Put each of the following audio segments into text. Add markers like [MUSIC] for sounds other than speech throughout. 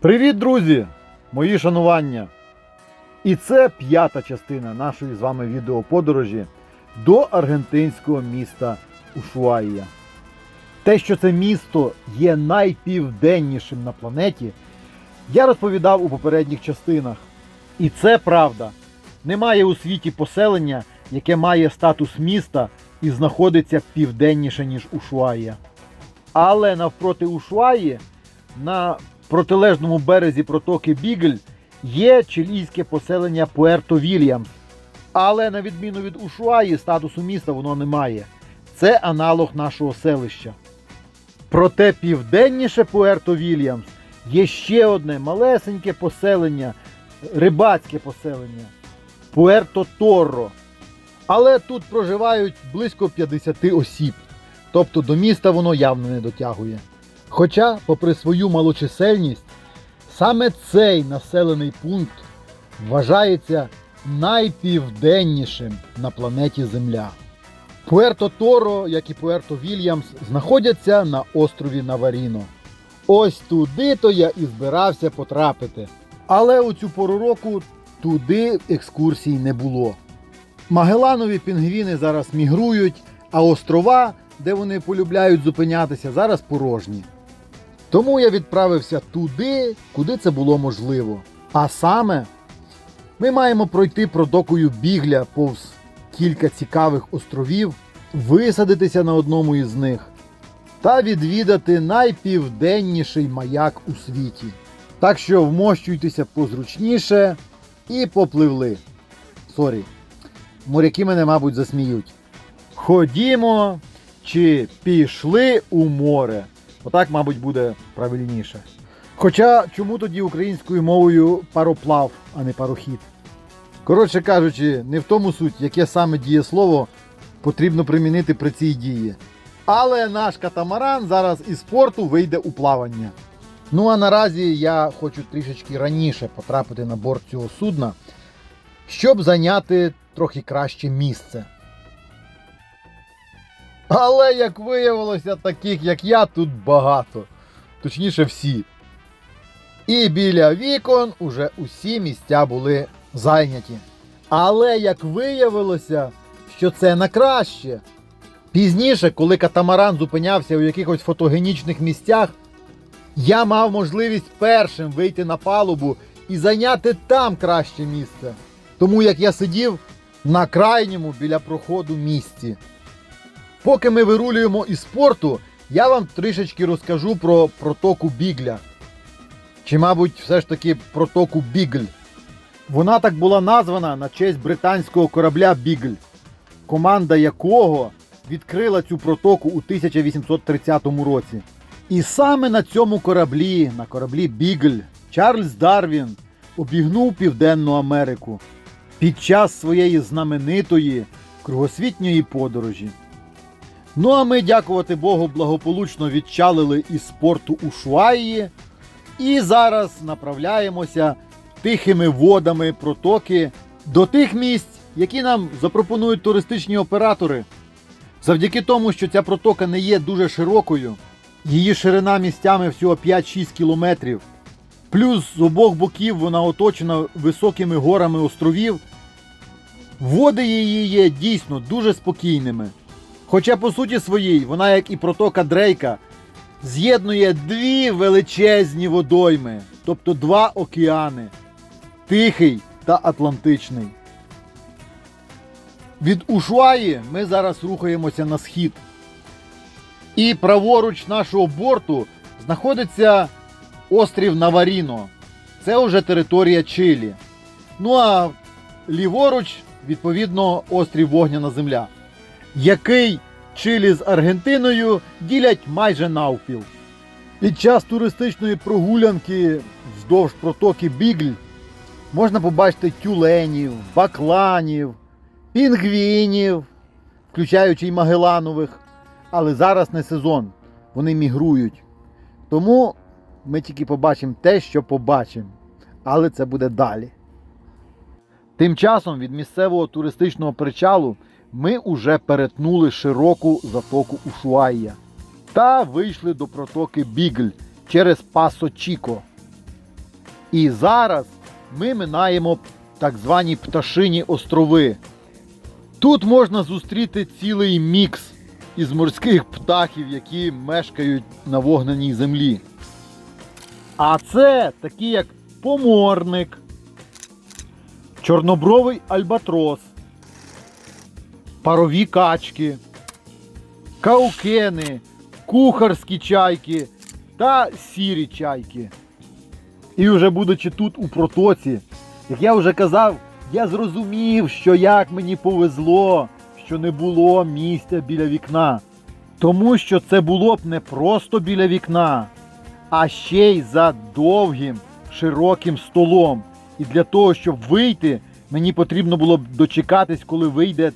Привіт, друзі! Мої шанування! І це п'ята частина нашої з вами відеоподорожі до аргентинського міста Ушуаїя. Те, що це місто є найпівденнішим на планеті, я розповідав у попередніх частинах. І це правда. Немає у світі поселення, яке має статус міста і знаходиться південніше, ніж Ушуаїя. Але навпроти Ушуаї, на протилежному березі протоки Бігель, є чилійське поселення Пуерто Вільямс. Але на відміну від Ушуаї, статусу міста воно не має. Це аналог нашого селища. Проте південніше Пуерто Вільямс є ще одне малесеньке поселення, рибацьке поселення Пуерто Торро. Але тут проживають близько 50 осіб, тобто до міста воно явно не дотягує. Хоча, попри свою малочисельність, саме цей населений пункт вважається найпівденнішим на планеті Земля. Пуерто Торо, як і Пуерто Вільямс, знаходяться на острові Наваріно. Ось туди то я і збирався потрапити. Але у цю пору року туди екскурсій не було. Магеланові пінгвіни зараз мігрують, а острова, де вони полюбляють зупинятися, зараз порожні. Тому я відправився туди, куди це було можливо. А саме, ми маємо пройти протокою бігля повз кілька цікавих островів, висадитися на одному із них та відвідати найпівденніший маяк у світі. Так що вмощуйтеся позручніше і попливли. Сорі, моряки мене, мабуть, засміють. Ходімо чи пішли у море. Отак, мабуть, буде правильніше. Хоча чому тоді українською мовою пароплав, а не парохід? Коротше кажучи, не в тому суть, яке саме дієслово потрібно примінити при цій дії. Але наш катамаран зараз із порту вийде у плавання. Ну а наразі я хочу трішечки раніше потрапити на борт цього судна, щоб зайняти трохи краще місце. Але як виявилося, таких як я тут багато. Точніше, всі. І біля вікон уже усі місця були зайняті. Але як виявилося, що це на краще. Пізніше, коли катамаран зупинявся у якихось фотогенічних місцях, я мав можливість першим вийти на палубу і зайняти там краще місце. Тому як я сидів на крайньому біля проходу місці. Поки ми вирулюємо із порту, я вам трішечки розкажу про протоку Бігля. Чи, мабуть, все ж таки протоку Бігль. Вона так була названа на честь британського корабля Бігль, команда якого відкрила цю протоку у 1830 році. І саме на цьому кораблі, на кораблі Бігль, Чарльз Дарвін обігнув Південну Америку під час своєї знаменитої кругосвітньої подорожі. Ну а ми, дякувати Богу, благополучно відчалили із порту Ушуаї і зараз направляємося тихими водами протоки до тих місць, які нам запропонують туристичні оператори. Завдяки тому, що ця протока не є дуже широкою, її ширина місцями всього 5-6 кілометрів. Плюс з обох боків вона оточена високими горами островів. Води її є дійсно дуже спокійними. Хоча по суті своїй вона, як і протока Дрейка, з'єднує дві величезні водойми, тобто два океани Тихий та Атлантичний. Від Ушуаї ми зараз рухаємося на схід. І праворуч нашого борту знаходиться острів Наваріно. Це вже територія Чилі. Ну а ліворуч, відповідно, острів Вогняна Земля, який Чилі з Аргентиною ділять майже навпіл. Під час туристичної прогулянки вздовж протоки Бігль можна побачити тюленів, бакланів, пінгвінів, включаючи й Магеланових. Але зараз не сезон, вони мігрують. Тому ми тільки побачимо те, що побачимо. Але це буде далі. Тим часом від місцевого туристичного причалу ми уже перетнули широку затоку Ушуайя та вийшли до протоки Бігль через Пасо Чіко. І зараз ми минаємо так звані пташині острови. Тут можна зустріти цілий мікс із морських птахів, які мешкають на вогненій землі. А це такі як поморник, чорнобровий альбатрос, парові качки, каукени, кухарські чайки та сірі чайки. І вже будучи тут у протоці, як я вже казав, я зрозумів, що як мені повезло, що не було місця біля вікна. Тому що це було б не просто біля вікна, а ще й за довгим, широким столом. І для того, щоб вийти, мені потрібно було б дочекатись, коли вийде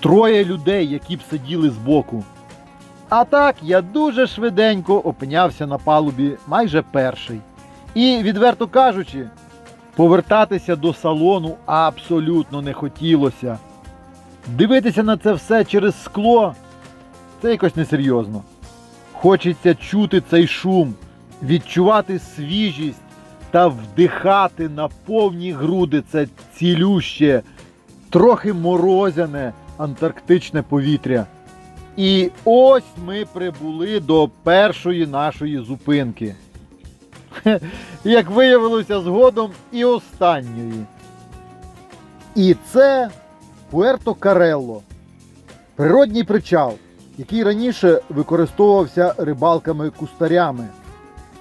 троє людей, які б сиділи збоку. А так я дуже швиденько опинявся на палубі майже перший. І, відверто кажучи, повертатися до салону абсолютно не хотілося. Дивитися на це все через скло це якось несерйозно. Хочеться чути цей шум, відчувати свіжість та вдихати на повні груди це цілюще, трохи морозяне антарктичне повітря. І ось ми прибули до першої нашої зупинки. [LAUGHS] Як виявилося згодом, і останньої. І це Пуерто Карелло. Природній причал, який раніше використовувався рибалками-кустарями,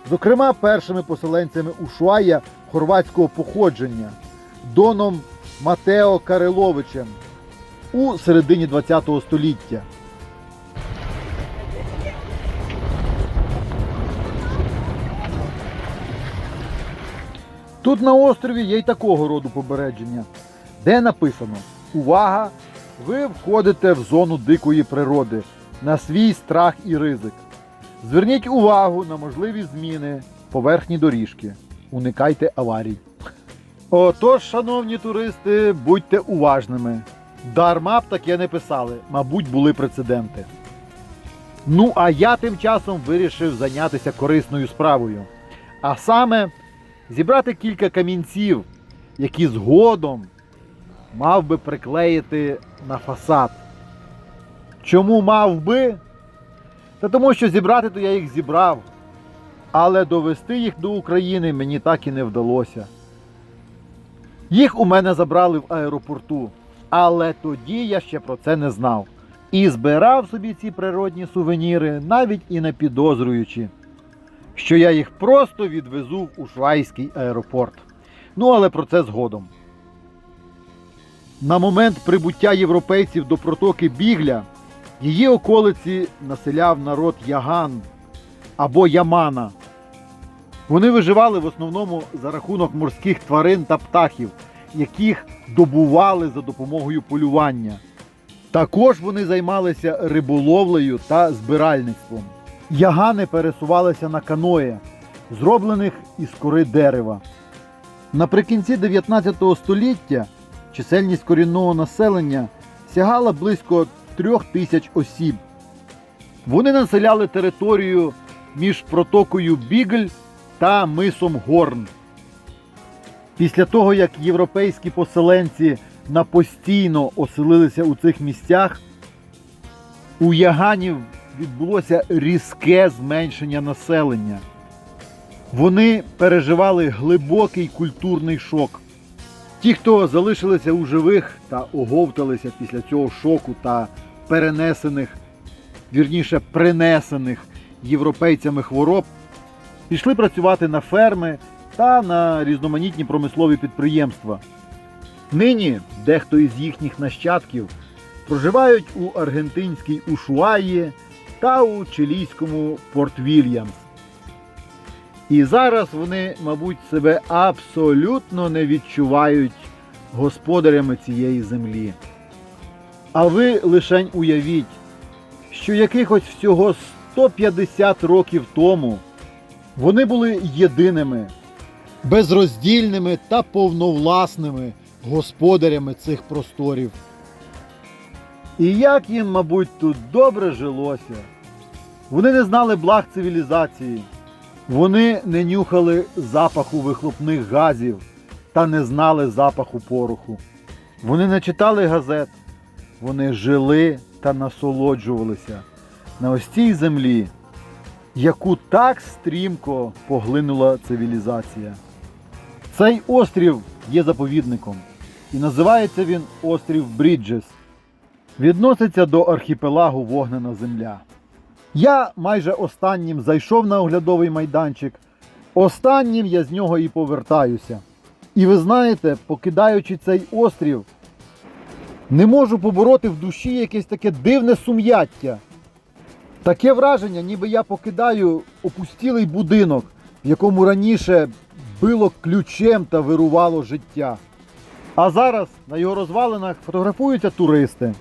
зокрема першими поселенцями Ушуая хорватського походження Доном Матео Кареловичем у середині ХХ століття. Тут на острові є й такого роду побережження, де написано Увага! Ви входите в зону дикої природи на свій страх і ризик. Зверніть увагу на можливі зміни поверхні доріжки. Уникайте аварій. Отож, шановні туристи, будьте уважними. Дарма б таке не писали, мабуть, були прецеденти. Ну, а я тим часом вирішив зайнятися корисною справою. А саме зібрати кілька камінців, які згодом мав би приклеїти на фасад. Чому мав би? Та тому що зібрати то я їх зібрав, але довести їх до України мені так і не вдалося. Їх у мене забрали в аеропорту, але тоді я ще про це не знав. І збирав собі ці природні сувеніри, навіть і не підозрюючи, що я їх просто відвезу в Ушвайський аеропорт. Ну, але про це згодом. На момент прибуття європейців до протоки Бігля її околиці населяв народ Яган або Ямана. Вони виживали в основному за рахунок морських тварин та птахів, яких добували за допомогою полювання. Також вони займалися риболовлею та збиральництвом. Ягани пересувалися на каное, зроблених із кори дерева. Наприкінці 19 століття чисельність корінного населення сягала близько трьох тисяч осіб. Вони населяли територію між протокою Бігль та мисом Горн. Після того, як європейські поселенці на постійно оселилися у цих місцях, у Яганів відбулося різке зменшення населення. Вони переживали глибокий культурний шок. Ті, хто залишилися у живих та оговталися після цього шоку та перенесених, вірніше принесених європейцями хвороб, пішли працювати на ферми та на різноманітні промислові підприємства. Нині дехто із їхніх нащадків проживають у аргентинській Ушуаї та у чилійському Порт Вільямс. І зараз вони, мабуть, себе абсолютно не відчувають господарями цієї землі. А ви лишень уявіть, що якихось всього 150 років тому вони були єдиними, безроздільними та повновласними господарями цих просторів. І як їм, мабуть, тут добре жилося. Вони не знали благ цивілізації, Вони не нюхали запаху вихлопних газів та не знали запаху пороху. Вони не читали газет, вони жили та насолоджувалися на ось цій землі, яку так стрімко поглинула цивілізація. Цей острів є заповідником, і називається він острів Бріджес. Відноситься до архіпелагу Вогнена Земля. Я майже останнім зайшов на оглядовий майданчик. Останнім я з нього і повертаюся. І ви знаєте, покидаючи цей острів, не можу побороти в душі якесь таке дивне сум'яття. Таке враження, ніби я покидаю опустілий будинок, в якому раніше било ключем та вирувало життя. А зараз на його розвалинах фотографуються туристи,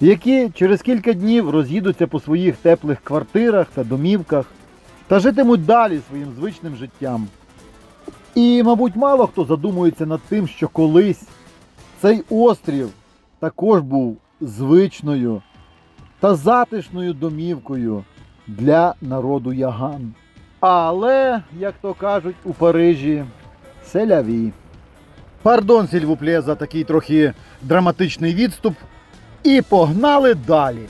які через кілька днів роз'їдуться по своїх теплих квартирах та домівках та житимуть далі своїм звичним життям. І, мабуть, мало хто задумується над тим, що колись цей острів також був звичною та затишною домівкою для народу Яган. Але, як то кажуть у Парижі, селяві. Пардон, сільвуплє, за такий трохи драматичний відступ. І погнали далі.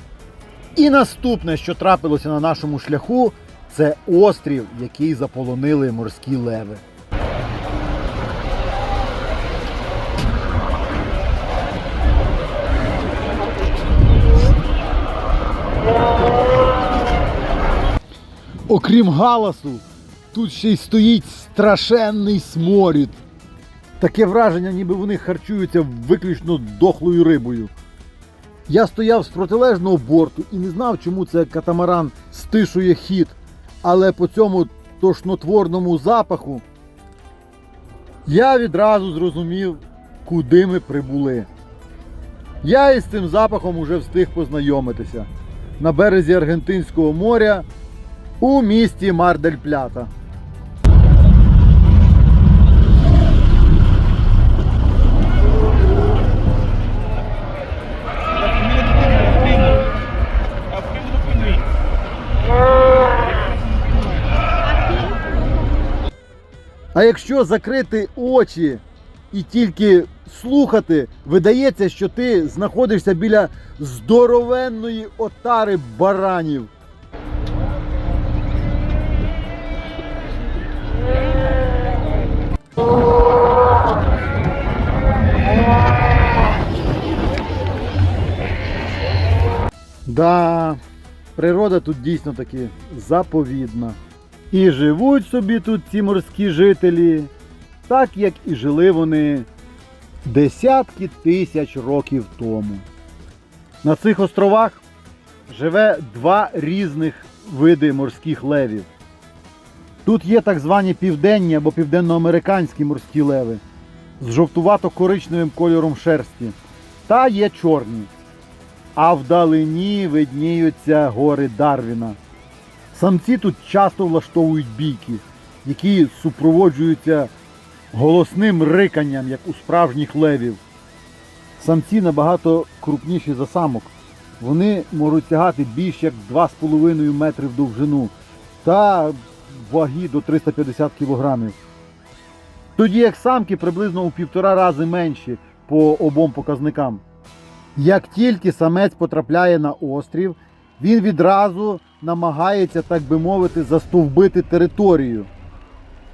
І наступне, що трапилося на нашому шляху, це острів, який заполонили морські леви. Окрім галасу, тут ще й стоїть страшенний сморід. Таке враження, ніби вони харчуються виключно дохлою рибою. Я стояв з протилежного борту і не знав, чому це катамаран стишує хід, але по цьому тошнотворному запаху я відразу зрозумів, куди ми прибули. Я із цим запахом уже встиг познайомитися на березі Аргентинського моря у місті Мардель-Плята. А якщо закрити очі і тільки слухати, видається, що ти знаходишся біля здоровенної отари баранів. Да, природа тут дійсно таки заповідна. І живуть собі тут ці морські жителі, так як і жили вони десятки тисяч років тому. На цих островах живе два різних види морських левів. Тут є так звані південні або південноамериканські морські леви з жовтувато-коричневим кольором шерсті, та є чорні. А вдалині видніються гори Дарвіна. Самці тут часто влаштовують бійки, які супроводжуються голосним риканням, як у справжніх левів. Самці набагато крупніші за самок. Вони можуть тягати більш як 2,5 метри в довжину та ваги до 350 кілограмів. Тоді як самки приблизно у півтора рази менші по обом показникам. Як тільки самець потрапляє на острів, він відразу намагається, так би мовити, застовбити територію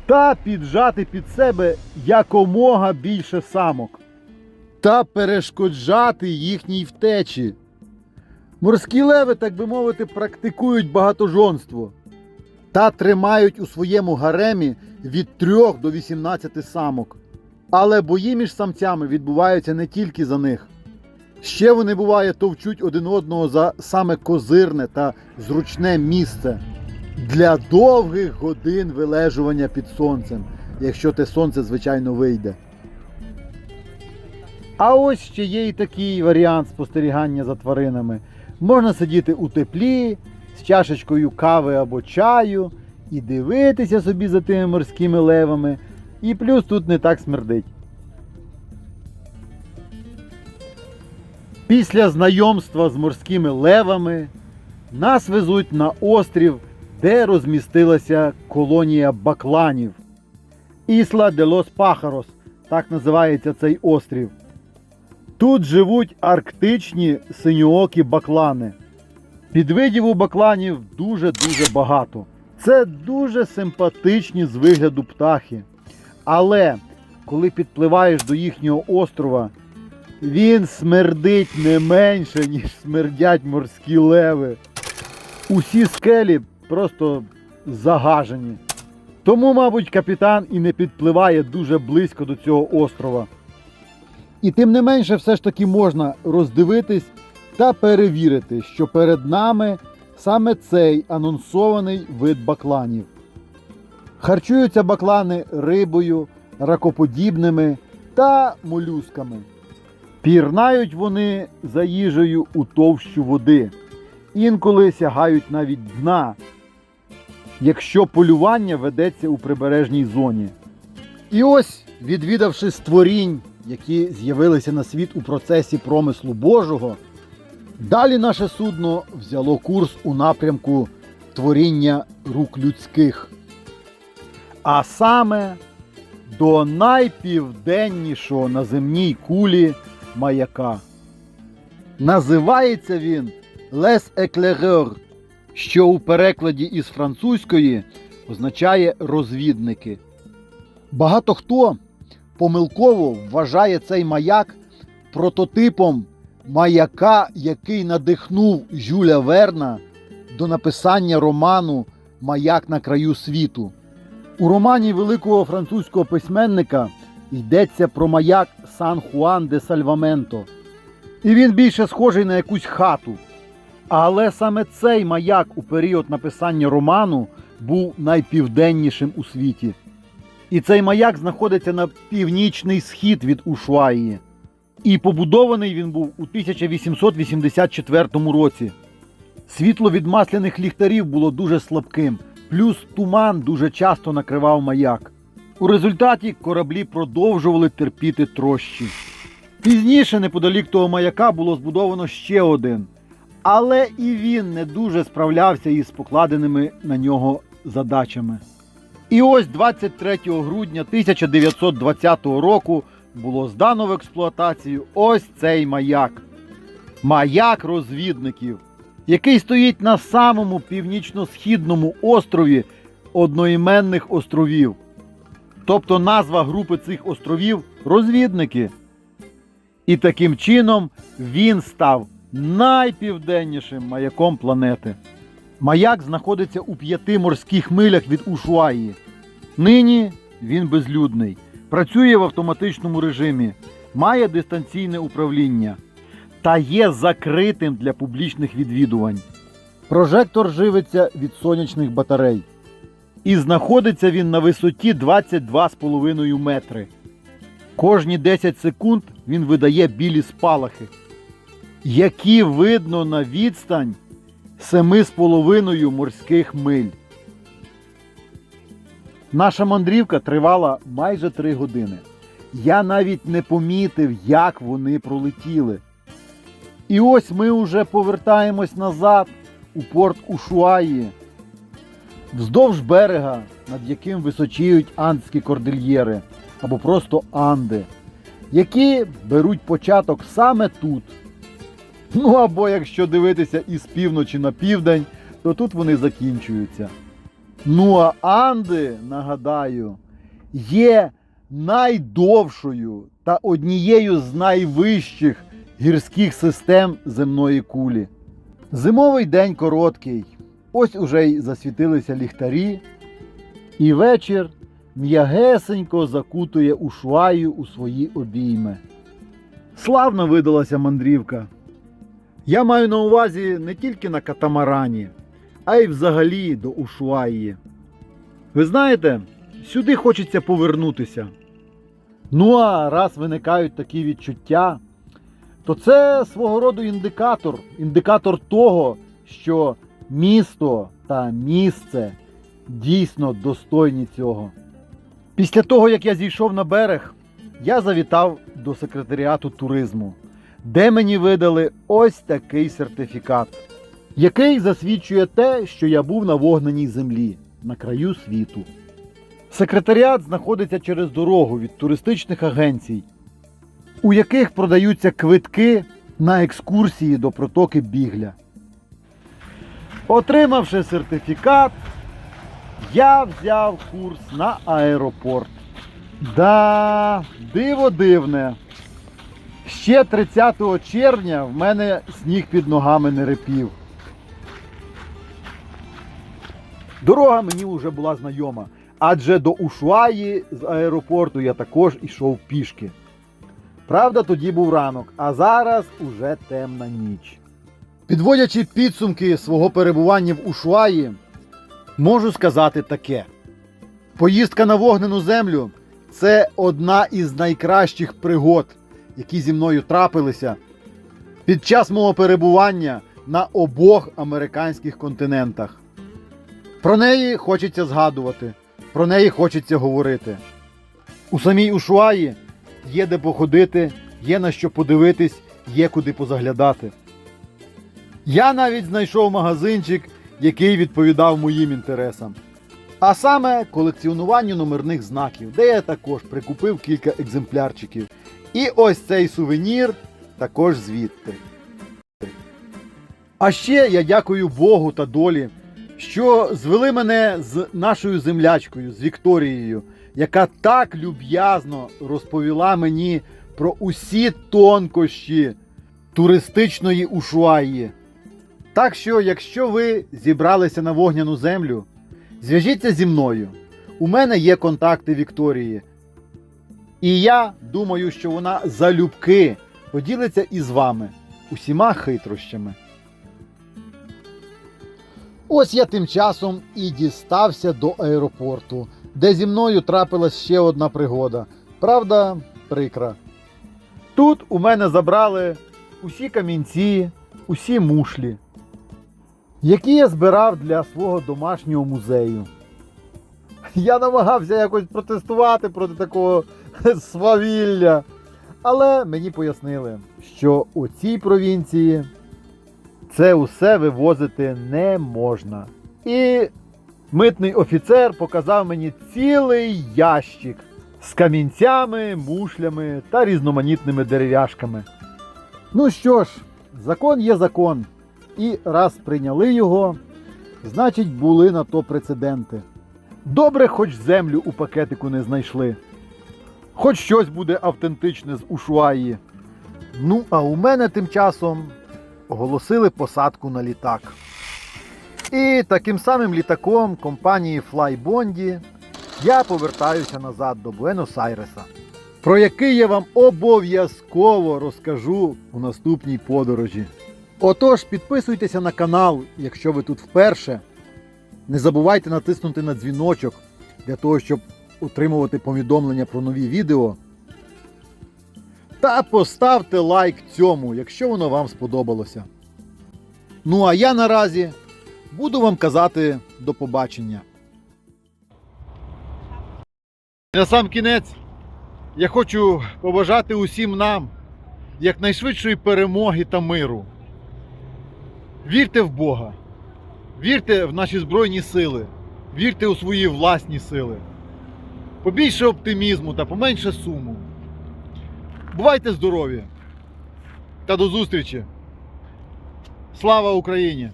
та піджати під себе якомога більше самок та перешкоджати їхній втечі. Морські леви, так би мовити, практикують багатожонство та тримають у своєму гаремі від 3 до 18 самок. Але бої між самцями відбуваються не тільки за них. Ще вони буває товчуть один одного за саме козирне та зручне місце для довгих годин вилежування під сонцем, якщо те сонце, звичайно, вийде. А ось ще є і такий варіант спостерігання за тваринами. Можна сидіти у теплі з чашечкою кави або чаю і дивитися собі за тими морськими левами. І плюс тут не так смердить. Після знайомства з морськими левами нас везуть на острів де розмістилася колонія бакланів. Ісла де Лос Пахарос, так називається цей острів. Тут живуть арктичні синьоокі баклани. Підвидів у бакланів дуже-дуже багато. Це дуже симпатичні з вигляду птахи. Але коли підпливаєш до їхнього острова, він смердить не менше, ніж смердять морські леви. Усі скелі просто загажені. Тому, мабуть, капітан і не підпливає дуже близько до цього острова. І тим не менше, все ж таки можна роздивитись та перевірити, що перед нами саме цей анонсований вид бакланів. Харчуються баклани рибою, ракоподібними та молюсками. Пірнають вони за їжею у товщу води, інколи сягають навіть дна, якщо полювання ведеться у прибережній зоні. І ось, відвідавши створінь, які з'явилися на світ у процесі промислу Божого, далі наше судно взяло курс у напрямку творіння рук людських. А саме до найпівденнішого на земній кулі маяка. Називається він Les Éclaireurs, що у перекладі із французької означає розвідники. Багато хто помилково вважає цей маяк прототипом маяка, який надихнув Жюля Верна до написання роману Маяк на краю світу. У романі великого французького письменника йдеться про маяк Сан Хуан де Сальваменто. І він більше схожий на якусь хату. Але саме цей маяк у період написання роману був найпівденнішим у світі. І цей маяк знаходиться на північний схід від Ушуаї. І побудований він був у 1884 році. Світло від масляних ліхтарів було дуже слабким, плюс туман дуже часто накривав маяк. У результаті кораблі продовжували терпіти трощі. Пізніше, неподалік того маяка, було збудовано ще один. Але і він не дуже справлявся із покладеними на нього задачами. І ось 23 грудня 1920 року було здано в експлуатацію ось цей маяк. Маяк розвідників, який стоїть на самому північно-східному острові одноіменних островів. Тобто назва групи цих островів розвідники. І таким чином він став найпівденнішим маяком планети. Маяк знаходиться у п'яти морських милях від Ушуаї. Нині він безлюдний, працює в автоматичному режимі, має дистанційне управління та є закритим для публічних відвідувань. Прожектор живиться від сонячних батарей. І знаходиться він на висоті 22,5 метри. Кожні 10 секунд він видає білі спалахи, які видно на відстань 7,5 морських миль. Наша мандрівка тривала майже 3 години. Я навіть не помітив, як вони пролетіли. І ось ми вже повертаємось назад у порт Ушуаї, вздовж берега, над яким височіють андські кордильєри або просто Анди, які беруть початок саме тут. Ну або якщо дивитися із півночі на південь, то тут вони закінчуються. Ну а Анди, нагадаю, є найдовшою та однією з найвищих гірських систем земної кулі. Зимовий день короткий. Ось уже й засвітилися ліхтарі, і вечір м'ягесенько закутує Ушваю у свої обійми. Славна видалася мандрівка. Я маю на увазі не тільки на катамарані, а й взагалі до Ушуаї. Ви знаєте, сюди хочеться повернутися. Ну а раз виникають такі відчуття, то це свого роду індикатор, індикатор того, що місто та місце дійсно достойні цього. Після того, як я зійшов на берег, я завітав до секретаріату туризму, де мені видали ось такий сертифікат. який засвідчує те, що я був на вогненій землі, на краю світу. Секретаріат знаходиться через дорогу від туристичних агенцій, у яких продаються квитки на екскурсії до протоки Бігля. Отримавши сертифікат, я взяв курс на аеропорт. Да, диво дивне. Ще 30 червня в мене сніг під ногами не репів. Дорога мені вже була знайома, адже до Ушуаї з аеропорту я також ішов пішки. Правда, тоді був ранок, а зараз уже темна ніч. Підводячи підсумки свого перебування в Ушуаї, можу сказати таке: поїздка на вогнену землю це одна із найкращих пригод, які зі мною трапилися під час мого перебування на обох американських континентах. Про неї хочеться згадувати, про неї хочеться говорити. У самій Ушуаї є де походити, є на що подивитись, є куди позаглядати. Я навіть знайшов магазинчик, який відповідав моїм інтересам. А саме колекціонуванню номерних знаків, де я також прикупив кілька екземплярчиків. І ось цей сувенір також звідти. А ще я дякую Богу та долі, що звели мене з нашою землячкою, з Вікторією, яка так люб'язно розповіла мені про усі тонкощі туристичної Ушуаї. Так що, якщо ви зібралися на вогняну землю, зв'яжіться зі мною. У мене є контакти Вікторії. І я думаю, що вона залюбки поділиться із вами усіма хитрощами. Ось я тим часом і дістався до аеропорту, де зі мною трапилась ще одна пригода. Правда, прикра. Тут у мене забрали усі камінці, усі мушлі, які я збирав для свого домашнього музею. Я намагався якось протестувати проти такого [LAUGHS] свавілля. Але мені пояснили, що у цій провінції це усе вивозити не можна. І митний офіцер показав мені цілий ящик з камінцями, мушлями та різноманітними дерев'яшками. Ну що ж, закон є закон. І раз прийняли його, значить були на то прецеденти. Добре, хоч землю у пакетику не знайшли. Хоч щось буде автентичне з Ушуаї. Ну, а у мене тим часом оголосили посадку на літак. І таким самим літаком компанії Flybondi я повертаюся назад до Буенос-Айреса, про який я вам обов'язково розкажу у наступній подорожі. Отож, підписуйтеся на канал, якщо ви тут вперше. Не забувайте натиснути на дзвіночок для того, щоб отримувати повідомлення про нові відео. Та поставте лайк цьому, якщо воно вам сподобалося. Ну а я наразі буду вам казати до побачення. На сам кінець я хочу побажати усім нам якнайшвидшої перемоги та миру. Вірте в Бога, вірте в наші Збройні сили, вірте у свої власні сили. Побільше оптимізму та поменше суму. Бувайте здорові та до зустрічі! Слава Україні!